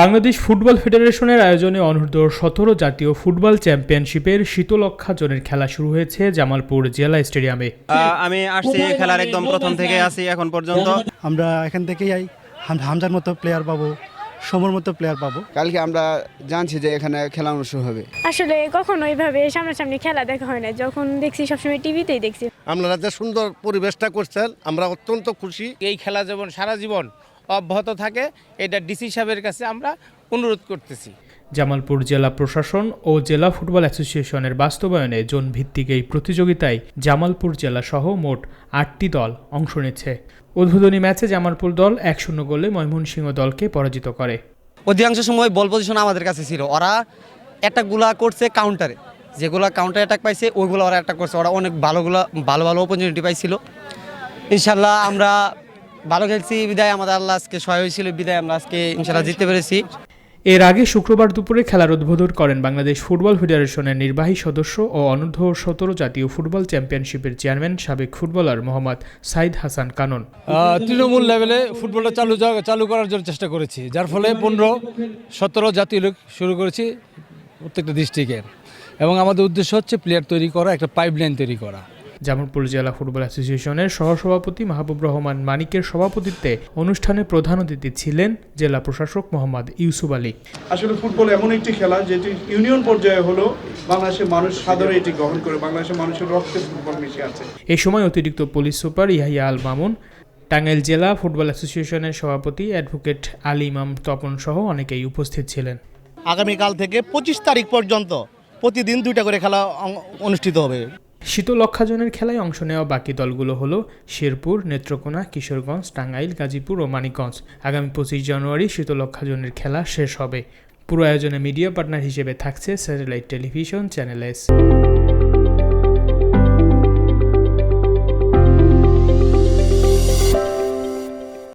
Bangladesh football ফেডারেশনের আয়োজনে অনূর্ধ্ব সতেরো জাতীয় ফুটবল চ্যাম্পিয়নশিপের শীতলক্ষা জোনের খেলা শুরু হয়েছে জামালপুর জেলা স্টেডিয়ামে। আমি আসছি খেলার একদম প্রথম থেকে আছি এখন পর্যন্ত। আমরা এখান থেকেই আই হামজার মতো প্লেয়ার পাবো সমর মতো প্লেয়ার পাবো। কালকে আমরা জানছি যে এখানে খেলা অনুষ্ঠিত হবে। আসলে কখনো এইভাবে সামনাসামনি খেলা দেখা হয় না যখন দেখছি সবসময় টিভিতেই দেখছি। আপনারা যে সুন্দর পরিবেশটা করছেন আমরা অত্যন্ত খুশি। এই খেলা যেমন সারা জীবন অব্যাহত থাকে এটা ডিসি সাহেবের কাছে আমরা অনুরোধ করতেছি। জামালপুর জেলা প্রশাসন ও জেলা ফুটবল অ্যাসোসিয়েশনের বাস্তবায়নে জোন ভিত্তিক এই প্রতিযোগিতায় জামালপুর জেলা সহ মোট আটটি দল অংশ নিচ্ছে। উদ্বোধনী ম্যাচে জামালপুর দল এক শূন্য গোলে ময়মনসিংহ দলকে পরাজিত করে। অধিকাংশ সময় বল পজিশন আমাদের কাছে ছিল। ওরা একটা অ্যাটাকগুলা করছে কাউন্টারে যেগুলো কাউন্টার অ্যাটাক পাইছে ওইগুলো ওরা অ্যাটাক করছে। ওরা অনেক ভালোগুলো ভালো ভালো অপরচুনিটি পাইছিল। ইনশাল্লাহ আমরা ভালো খেলছি বিদায়। আমাদের আল্লাহ আজকে সহায় হয়েছিল বিদায়। আমরা আজকে ইনশাল্লাহ জিততে পেরেছি। এর আগে শুক্রবার দুপুরে খেলার উদ্বোধন করেন বাংলাদেশ ফুটবল ফেডারেশনের নির্বাহী সদস্য ও অনূর্ধ্ব সতেরো জাতীয় ফুটবল চ্যাম্পিয়নশিপের চেয়ারম্যান সাবেক ফুটবলার মোহাম্মদ সাইদ হাসান কানন। তৃণমূল লেভেলে ফুটবলটা চালু যা- চালু করার জন্য চেষ্টা করেছি। যার ফলে পনেরো সতেরো জাতীয় লোক শুরু করেছি প্রত্যেকটা ডিস্ট্রিক্টের এবং আমাদের উদ্দেশ্য হচ্ছে প্লেয়ার তৈরি করা একটা পাইপলাইন তৈরি করা। জামালপুর জেলা ফুটবল অ্যাসোসিয়েশনের সহসভাপতি মাহবুব রহমান মানিকের সভাপতিত্বে অনুষ্ঠানে প্রধান অতিথি ছিলেন জেলা প্রশাসক মোহাম্মদ ইউসুফ আলী। আসলে ফুটবল এমন একটি খেলা যেটি ইউনিয়ন পর্যায়ে হলো বাংলাদেশের মানুষ সাদরে এটি গ্রহণ করে। বাংলাদেশের মানুষের রক্তে ফুটবল মিশে আছে। এ সময় অতিরিক্ত পুলিশ সুপার ইহাইয়া আল মামুন টাঙ্গাইল জেলা ফুটবল অ্যাসোসিয়েশনের সভাপতি অ্যাডভোকেট আলী ইমাম তপন সহ অনেকেই উপস্থিত ছিলেন। আগামীকাল থেকে পঁচিশ তারিখ পর্যন্ত প্রতিদিন দুইটা করে খেলা অনুষ্ঠিত হবে। শীতলক্ষাজনের খেলায় অংশ নেওয়া বাকি দলগুলো হলো শেরপুর, নেত্রকোনা, কিশোরগঞ্জ, টাঙ্গাইল, গাজীপুর ও মানিকগঞ্জ। আগামী পঁচিশ জানুয়ারি শীতলক্ষাজনের খেলা শেষ হবে। পুরো আয়োজনে মিডিয়া পার্টনার হিসেবে থাকছে স্যাটেলাইট টেলিভিশন চ্যানেল এস।